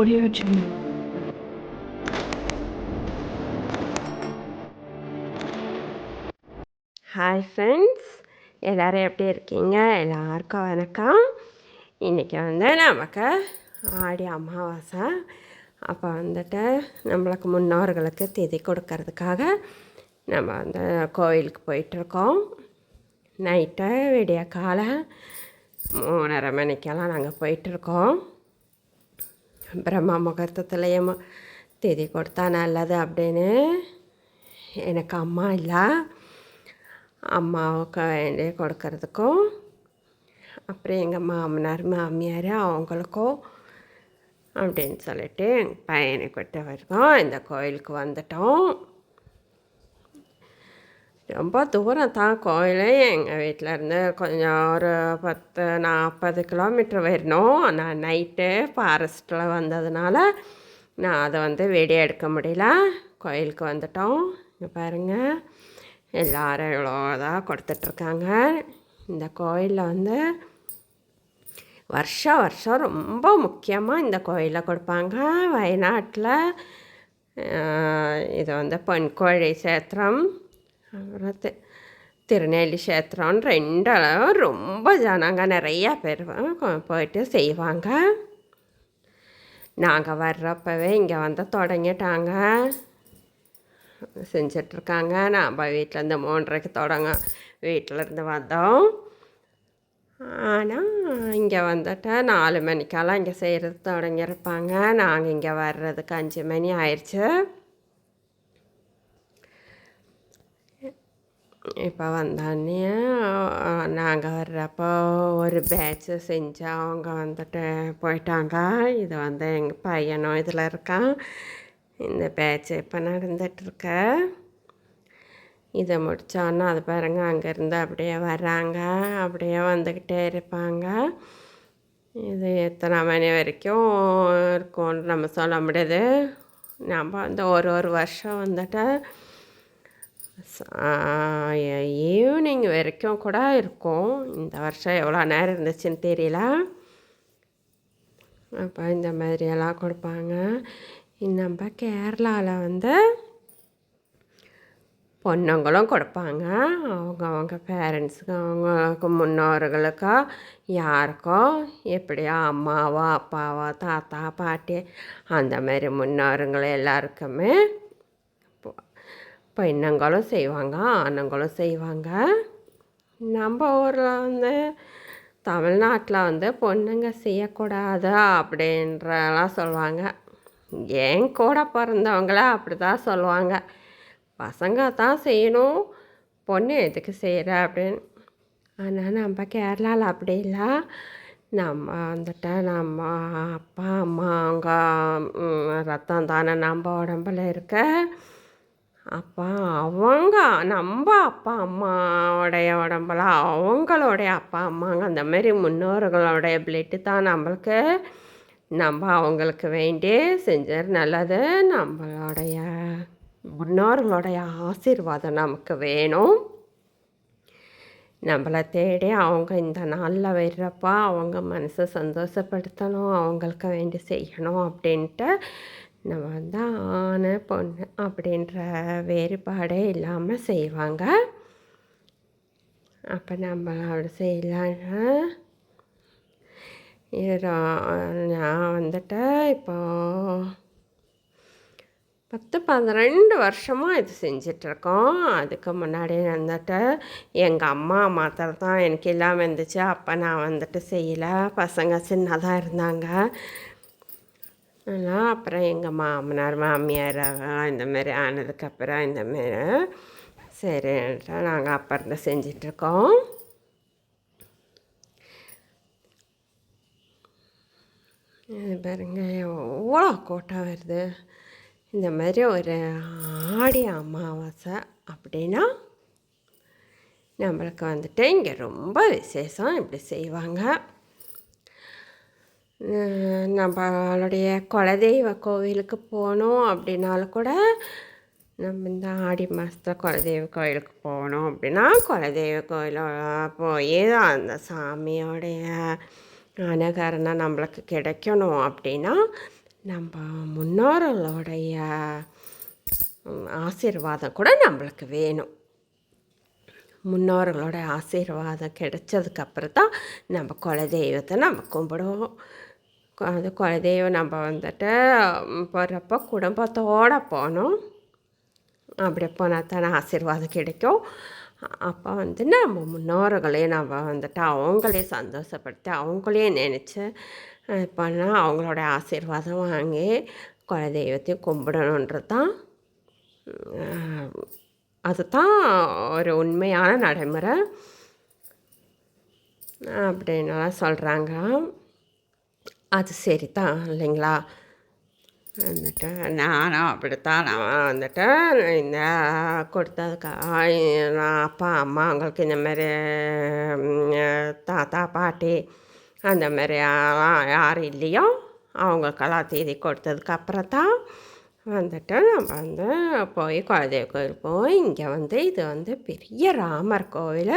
ஓடியாச்சு hi friends எல்லோரும் எப்படி இருக்கீங்க? எல்லாருக்கும் வணக்கம். இன்றைக்கி வந்து நமக்கு ஆடி அமாவாசை. அப்போ வந்துட்டு நம்மளுக்கு முன்னோர்களுக்கு திதி கொடுக்கறதுக்காக நம்ம வந்து கோயிலுக்கு போயிட்டுருக்கோம். நைட்டு விடிய காலை மூணரை மணிக்கெல்லாம் நாங்கள் போயிட்டுருக்கோம். பிரம்மா முகூர்த்தத்துலேயே தேதி கொடுத்தா நல்லது அப்படின்னு எனக்கு அம்மா இல்லை அம்மாவுக்கு வேண்டி கொடுக்கறதுக்கும் அப்புறம் எங்கள் மாமனார் மாமியார் அவங்களுக்கும் அப்படின்னு சொல்லிட்டு எங்கள் பையனை கூட்டு வரைக்கும் இந்த கோயிலுக்கு வந்துட்டோம். ரொம்ப தூரம் தான் கோயில் எங்கள் வீட்டிலேருந்து கொஞ்சம் ஒரு பத்து நாற்பது கிலோமீட்டர் வரணும் நான் நைட்டு ஃபாரஸ்ட்டில் வந்ததுனால நான் அதை வந்து வீடியோ எடுக்க முடியல கோயிலுக்கு வந்துட்டோம் இங்கே பாருங்கள் எல்லாரும் இவ்வளோதான் கொடுத்துட்ருக்காங்க இந்த கோயிலில் வந்து வருஷம் வருஷம் ரொம்ப முக்கியமாக இந்த கோயிலில் கொடுப்பாங்க வயநாட்டில் இது வந்து பொன்கோழி சேத்திரம் அப்புறம் தி- திருநெல்லி சேத்திரம்னு ரெண்டு அளவு ரொம்ப ஜனங்க நிறையா பேர் போயிட்டு செய்வாங்க. நாங்கள் வர்றப்பவே இங்கே வந்து தொடங்கிட்டாங்க. செஞ்சிட்ருக்காங்க. நாம் வீட்டிலேருந்து மூன்றரைக்கு தொடங்க வீட்டிலேருந்து வந்தோம். ஆனால் இங்கே வந்துட்டு நாலு மணிக்கெல்லாம் இங்கே செய்கிறது தொடங்கியிருப்பாங்க. நாங்கள் இங்கே வர்றதுக்கு அஞ்சு மணி ஆயிடுச்சு இப்போ வந்தோடனே நாங்கள் வர்றப்போ ஒரு பேட்ச்சு செஞ்சு அவங்க வந்துட்டு போயிட்டாங்க இது வந்து எங்கள் பையனும் இதில் இருக்கான் இந்த பேட்ச் இப்போ நடந்துகிட்ருக்க இதை முடித்தோன்னா அது பாருங்க அங்கேருந்து அப்படியே வர்றாங்க அப்படியே வந்துக்கிட்டே இருப்பாங்க இது எத்தனை மணி வரைக்கும் இருக்கும்னு நம்ம சொல்ல முடியாது நம்ம வந்து ஒரு ஒரு வருஷம் வந்துட்டு ஈவினிங் வரைக்கும் கூட இருக்கும். இந்த வருஷம் எவ்வளோ நேரம் இருந்துச்சுன்னு தெரியல. அப்போ இந்த மாதிரியெல்லாம் கொடுப்பாங்க. நம்ம கேரளாவில் வந்து பொண்ணுங்களும் கொடுப்பாங்க. அவங்க அவங்க பேரண்ட்ஸுக்கு அவங்களுக்கு முன்னோர்களுக்கோ யாருக்கோ எப்படியோ அம்மாவோ அப்பாவோ தாத்தா பாட்டி அந்த மாதிரி முன்னோருங்கள் எல்லாருக்குமே பெண்ணுங்களும் செய்வாங்க ஆணுங்களும் செய்வாங்க. நம்ம ஊரில் வந்து தமிழ்நாட்டில் வந்து பொண்ணுங்க செய்யக்கூடாது அப்படின்றலாம் சொல்லுவாங்க. என் கூட பிறந்தவங்கள அப்படி தான் சொல்லுவாங்க. பசங்க தான் செய்யணும் பொண்ணு எதுக்கு செய்கிற அப்படின்னு. ஆனால் நம்ம கேரளாவில் அப்படி இல்லை. நம்ம வந்துட்டு நம்ம அப்பா அம்மா அவங்க ரத்தம் தானே நம்ம உடம்புல இருக்க. அப்பா அவங்க நம்ம அப்பா அம்மாவோடைய உடம்புல அவங்களுடைய அப்பா அம்மாங்க. அந்த மாதிரி முன்னோர்களுடைய பிளட்டு தான் நம்மளுக்கு. நம்ம அவங்களுக்கு வேண்டி செஞ்சது நல்லது. நம்மளுடைய முன்னோர்களுடைய ஆசீர்வாதம் நமக்கு வேணும். நம்மளை தேடி அவங்க இந்த நாளில் வர்றப்போ அவங்க மனசை சந்தோஷப்படுத்தணும் அவங்களுக்கு வேண்டி செய்யணும் அப்படின்ட்டு நம்ம வந்து ஆண் பொண்ணு அப்படின்ற வேறுபாடே இல்லாமல் செய்வாங்க. அப்போ நம்ம அப்படி செய்யலான்னு நான் வந்துட்டு இப்போ பத்து பதினெண்டு வருஷமாக இது செஞ்சிட்ருக்கோம். அதுக்கு முன்னாடி வந்துட்டு எங்கள் அம்மா மாத்திரம் தான் எனக்கு இல்லாமல் வந்துச்சு. அப்போ நான் வந்துட்டு செய்யலை. பசங்க சின்னதாக இருந்தாங்க. ஆனால் அப்புறம் எங்கள் மாமனார் மாமியார் இந்த மாதிரி ஆனதுக்கப்புறம் இந்த மாதிரி சரி நாங்கள் அப்புறம் தான் செஞ்சிட்ருக்கோம் இது பாருங்க எவ்வளோ கூட்டம் வருது. இந்த மாதிரி ஒரு ஆடி அமாவாசை அப்படின்னா நம்மளுக்கு வந்துட்டு இங்கே ரொம்ப விசேஷம் இப்படி செய்வாங்க. நம்மளுடைய குலதெய்வ கோவிலுக்கு போகணும் அப்படின்னாலும் கூட நம்ம இந்த ஆடி மாதத்தில் குலதெய்வ கோயிலுக்கு போகணும் அப்படின்னா குலதெய்வ கோயில போய் அந்த சாமியோடைய அனுகரணம் நம்மளுக்கு கிடைக்கணும் அப்படின்னா நம்ம முன்னோர்களுடைய ஆசீர்வாதம் கூட நம்மளுக்கு வேணும். முன்னோர்களோட ஆசீர்வாதம் கிடைச்சதுக்கப்புறம் தான் நம்ம குலதெய்வத்தை நம்ம கும்பிடுவோம். அது குலதெய்வம் நம்ம வந்துட்டு போகிறப்போ போகிறப்ப குடும்பத்தோடு போகணும். அப்படி போனால் தானே ஆசீர்வாதம் கிடைக்கும். அப்போ வந்து நம்ம முன்னோர்களையும் நம்ம வந்துட்டு அவங்களே சந்தோஷப்படுத்தி அவங்களையும் நினச்சி பண்ணால் அவங்களோட ஆசீர்வாதம் வாங்கி குலதெய்வத்தையும் கும்பிடணுன்றது தான் அதுதான் ஒரு உண்மையான நடைமுறை. அப்படின்னுலாம் சொல்கிறாங்க அது சரி தான் இல்லைங்களா? வந்துட்டு நானும் அப்படித்தான் நான் வந்துட்டு இந்த கொடுத்ததுக்கா நான் அப்பா அம்மா அவங்களுக்கு இந்த மாதிரி தாத்தா பாட்டி அந்த மாதிரி யாரெல்லாம் யார் இல்லையோ அவங்களுக்கெல்லாம் தேதி கொடுத்ததுக்கு அப்புறம் தான் வந்துட்டு நம்ம வந்து போய் குலதெய்வ கோயில் போய் இங்கே வந்து இது வந்து பெரிய ராமர் கோயில்.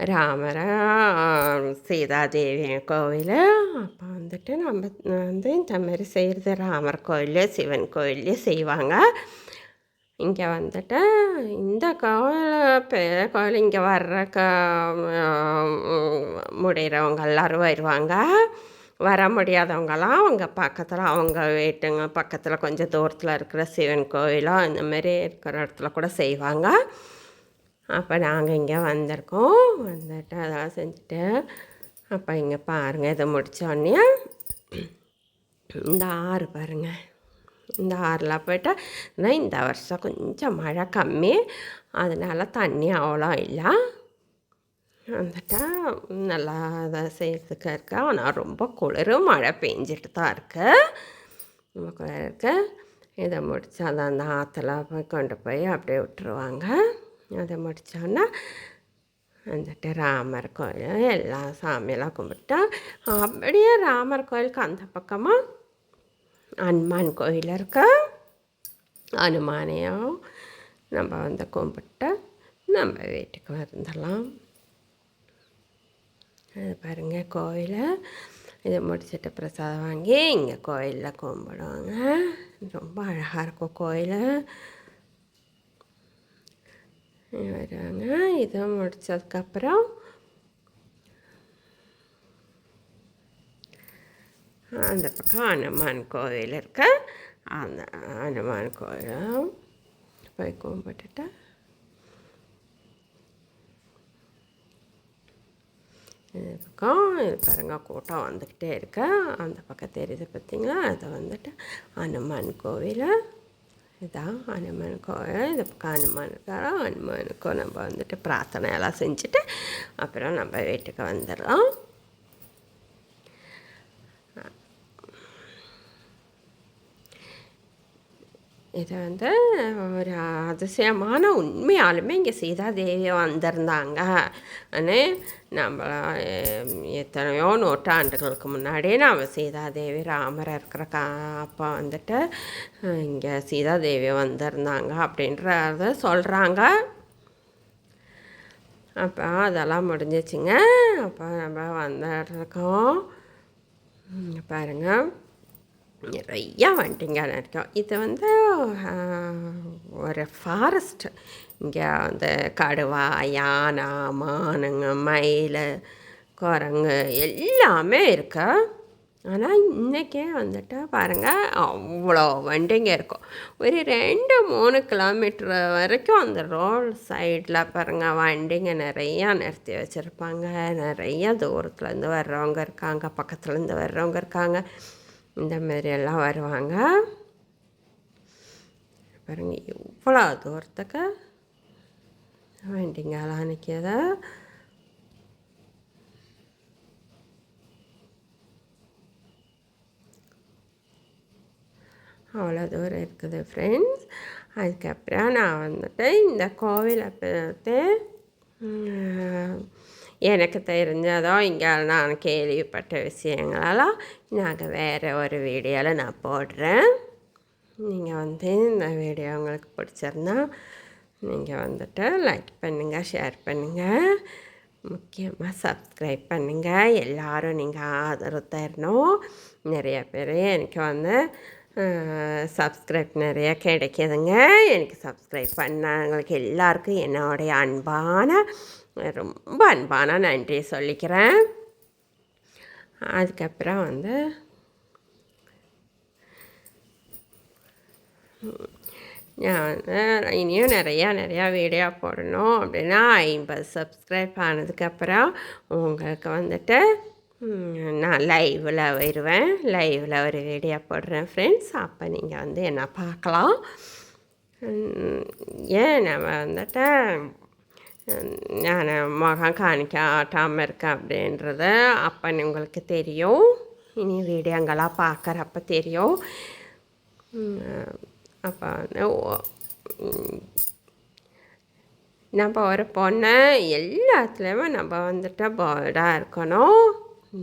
ராமராம் சீதாதேவி கோவில். அப்போ வந்துட்டு நம்ம வந்து இந்த மாதிரி செய்கிறது ராமர் கோயில் சிவன் கோயில்லையும் செய்வாங்க. இங்கே வந்துட்டு இந்த கோவில் பெரிய கோவில் இங்கே வர்ற க முடிகிறவங்க எல்லோரும் வருவாங்க. வர முடியாதவங்கலாம் அவங்க பக்கத்தில் அவங்க வீட்டுங்க பக்கத்தில் கொஞ்சம் தூரத்தில் இருக்கிற சிவன் கோயிலோ இந்த மாதிரி இருக்கிற இடத்துல கூட செய்வாங்க. அப்போ நாங்கள் இங்கே வந்திருக்கோம். வந்துட்டு அதெல்லாம் செஞ்சுட்டு அப்போ இங்கே பாருங்கள் இதை முடித்தோடனே இந்த ஆறு பாருங்கள் இந்த ஆறில் போயிட்டு ஆனால் இந்த வருஷம் கொஞ்சம் மழை கம்மி. அதனால் தண்ணி அவ்வளோ இல்லை. வந்துட்டா நல்லா இதை செய்கிறதுக்கு இருக்கா. ஆனால் ரொம்ப குளிரும் மழை பெஞ்சிட்டு தான் இருக்குது ரொம்ப குளிர் இதை முடித்து அதை அந்த ஆற்றுல போய் கொண்டு போய் அப்படியே விட்டுருவாங்க. அதை முடித்தோன்னா வந்துட்டு ராமர் கோயில் எல்லா சாமியெல்லாம் கும்பிட்டா அப்படியே ராமர் கோயிலுக்கு அந்த பக்கமாக அனுமான் கோயில் இருக்க? அனுமானையும் நம்ம வந்து கும்பிட்டு நம்ம வீட்டுக்கு வந்துடலாம். அது பாருங்கள் கோயில் இதை முடிச்சிட்டு பிரசாதம் வாங்கி இங்கே கோயிலில் கும்பிடுவாங்க. ரொம்ப அழகாக இருக்கும் கோயில். வராங்க இதை முடித்ததுக்கப்புறம் அந்த பக்கம் அனுமான் கோவில் இருக்க அந்த அனுமான் கோவிலும் போய் கும்பிட்டுட்டு இது பக்கம் இது பாருங்க கூட்டம் வந்துக்கிட்டே இருக்க அந்த பக்கம் தெரியுது பார்த்தீங்களா அதை வந்துட்டு அனுமான் கோவில் இதான் ஹனுமான் கோயில் இந்த பக்கம் ஹனுமான் இருக்காரோ நம்ம வந்துட்டு பிரார்த்தனை எல்லாம் செஞ்சுட்டு அப்புறம் நம்ம வீட்டுக்கு வந்துடுறோம் இது வந்து ஒரு அதிசயமான உண்மையாலுமே இங்கே சீதாதேவி வந்திருந்தாங்க. நம்மள நம்ம எத்தனையோ நூற்றாண்டுகளுக்கு முன்னாடியே நாம் சீதாதேவி ராமர் இருக்கிற கா அப்போ வந்துட்டு இங்கே சீதாதேவி வந்திருந்தாங்க அப்படின்றத சொல்கிறாங்க அப்போ அதெல்லாம் முடிஞ்சிச்சுங்க. அப்போ நம்ம வந்துட்டுருக்கோம் பாருங்கள் நிறையா வண்டிங்க இருக்கும் இது வந்து ஒரு ஃபாரஸ்ட் இங்கே அந்த கடுவா யானை மானுங்க மயில் குரங்கு எல்லாமே இருக்கு. ஆனால் இன்றைக்கே வந்துட்டு பாருங்கள் அவ்வளோ வண்டிங்க இருக்கும். ஒரு ரெண்டு மூணு கிலோமீட்டர் வரைக்கும் அந்த ரோடு சைடில் பாருங்கள் வண்டிங்க நிறையா நிறுத்தி வச்சுருப்பாங்க. நிறையா தூரத்துலேருந்து வர்றவங்க இருக்காங்க பக்கத்துலேருந்து வர்றவங்க இருக்காங்க. இந்த மாதிரி எல்லாம் வருவாங்க. பாருங்க இவ்வளோ தூரத்துக்கு வண்டிங்கெல்லாம் நிற்கிறத அவ்வளோ தூரம் இருக்குது ஃப்ரெண்ட்ஸ் அதுக்கப்புறம் நான் வந்துட்டு இந்த கோவிலை பார்த்து எனக்கு தெரிஞ்சதோ இங்கே நான் கேள்விப்பட்ட விஷயங்களெல்லாம் நாங்கள் வேறு ஒரு வீடியோவில் நான் போடுறேன். நீங்கள் வந்து இந்த வீடியோ உங்களுக்கு பிடிச்சிருந்தா நீங்கள் வந்துட்டு லைக் பண்ணுங்கள் ஷேர் பண்ணுங்கள் முக்கியமாக சப்ஸ்கிரைப் பண்ணுங்கள் எல்லோரும் நீங்கள் ஆதரவு தரணும். நிறைய பேர் எனக்கு வந்து சப்ஸ்கிரைப் நிறைய கிடைக்கிதுங்க. எனக்கு சப்ஸ்கிரைப் பண்ணவங்களுக்கு எல்லாருக்கும் என்னுடைய அன்பான ரொம்ப அன்பான நன்றி சொல்லிக்கிறேன். அதுக்கப்புறம் வந்து நான் வந்து இனியும் நிறையா நிறையா வீடியோ போடணும் அப்படின்னா ஐம்பது சப்ஸ்கிரைப் ஆனதுக்கப்புறம் உங்களுக்கு வந்துட்டு நான் லைவில் வருவேன். லைவில் ஒரு வீடியோ போடுறேன் ஃப்ரெண்ட்ஸ் அப்போ நீங்கள் வந்து என்ன பார்க்கலாம். ஏன் நம்ம வந்துட்டு நான் முகம் காணிக்காட்டாமல் இருக்கேன் அப்படின்றத அப்போ உங்களுக்கு தெரியும். இனி வீடியோங்களாக பார்க்குறப்ப தெரியும். அப்போ வந்து நம்ம ஒரு பொண்ணை எல்லாத்துலேயுமே நம்ம வந்துட்டு போல்டாக இருக்கணும்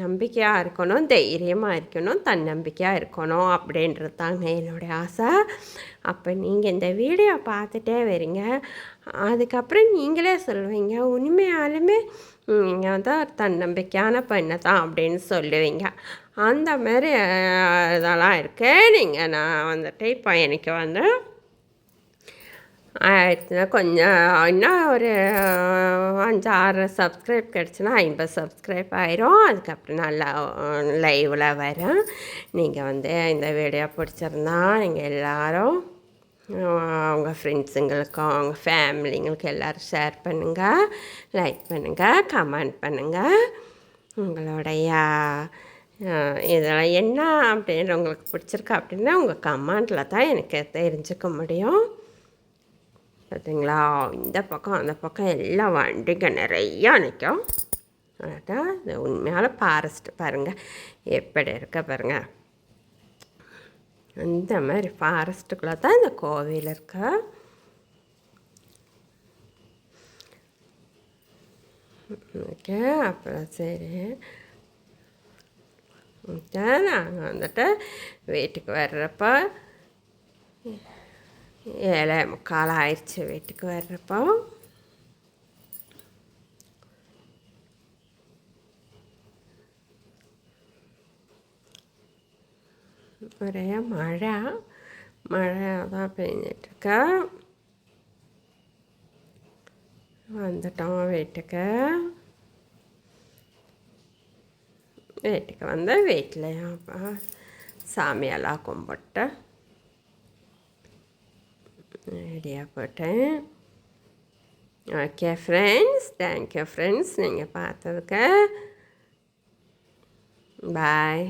நம்பிக்கையாக இருக்கணும் தைரியமாக இருக்கணும் தன்னம்பிக்கையாக இருக்கணும் அப்படின்றது தாங்க என்னுடைய ஆசை. அப்போ நீங்கள் இந்த வீடியோ பார்த்துட்டே வரீங்க. அதுக்கப்புறம் நீங்களே சொல்லுவீங்க. உண்மையாலுமே நீங்கள் தான் தன்னம்பிக்கையான பெண்ணை தான் அப்படின்னு சொல்லுவீங்க. அந்த மாதிரி இதெல்லாம் இருக்கு. நீங்கள் நான் வந்துட்டு இப்போ எனக்கு வந்து கொஞ்சம் இன்னும் ஒரு அஞ்சு ஆறு சப்ஸ்கிரைப் கிடச்சுன்னா ஐம்பது சப்ஸ்கிரைப் ஆயிரும். அதுக்கப்புறம் நல்லா லைவில் வரேன் நீங்கள் வந்து இந்த வீடியோ பிடிச்சிருந்தா நீங்கள் எல்லோரும் அவங்க ஃப்ரெண்ட்ஸுங்களுக்கும் அவங்க ஃபேமிலிங்களுக்கு எல்லோரும் ஷேர் பண்ணுங்கள் லைக் பண்ணுங்கள் கமெண்ட் பண்ணுங்கள் உங்களுடைய இதெல்லாம் என்ன அப்படின்னு உங்களுக்கு பிடிச்சிருக்கா அப்படின்னா உங்கள் கமெண்டில் தான் எனக்கு தெரிஞ்சுக்க முடியும். பார்த்தீங்களா இந்த பக்கம் அந்த பக்கம் எல்லா வண்டிங்க நிறையா நிற்கும் அதான் இந்த உண்மையால் ஃபாரஸ்ட்டு பாருங்கள் எப்படி இருக்க பாருங்கள் அந்த மாதிரி ஃபாரஸ்ட்டுக்குள்ளே தான் இந்த கோவில் இருக்கா. ஓகே அப்புறம் சரி. நாங்கள் வந்துட்டு வீட்டுக்கு வர்றப்போ ஏழை முக்கால் ஆயிடுச்சு வீட்டுக்கு வர்றப்போ. ஒரே மழை மழை தான் பெஞ்சிட்ருக்கு வந்துட்டோம் வீட்டுக்கு வீட்டுக்கு வந்து வீட்டில் சாமியெல்லாம் கும்பிட்டு ரெடியாக போட்டேன் ஓகே ஃப்ரெண்ட்ஸ் தேங்க்யூ ஃப்ரெண்ட்ஸ் நீங்கள் பார்த்ததுக்கு பாய்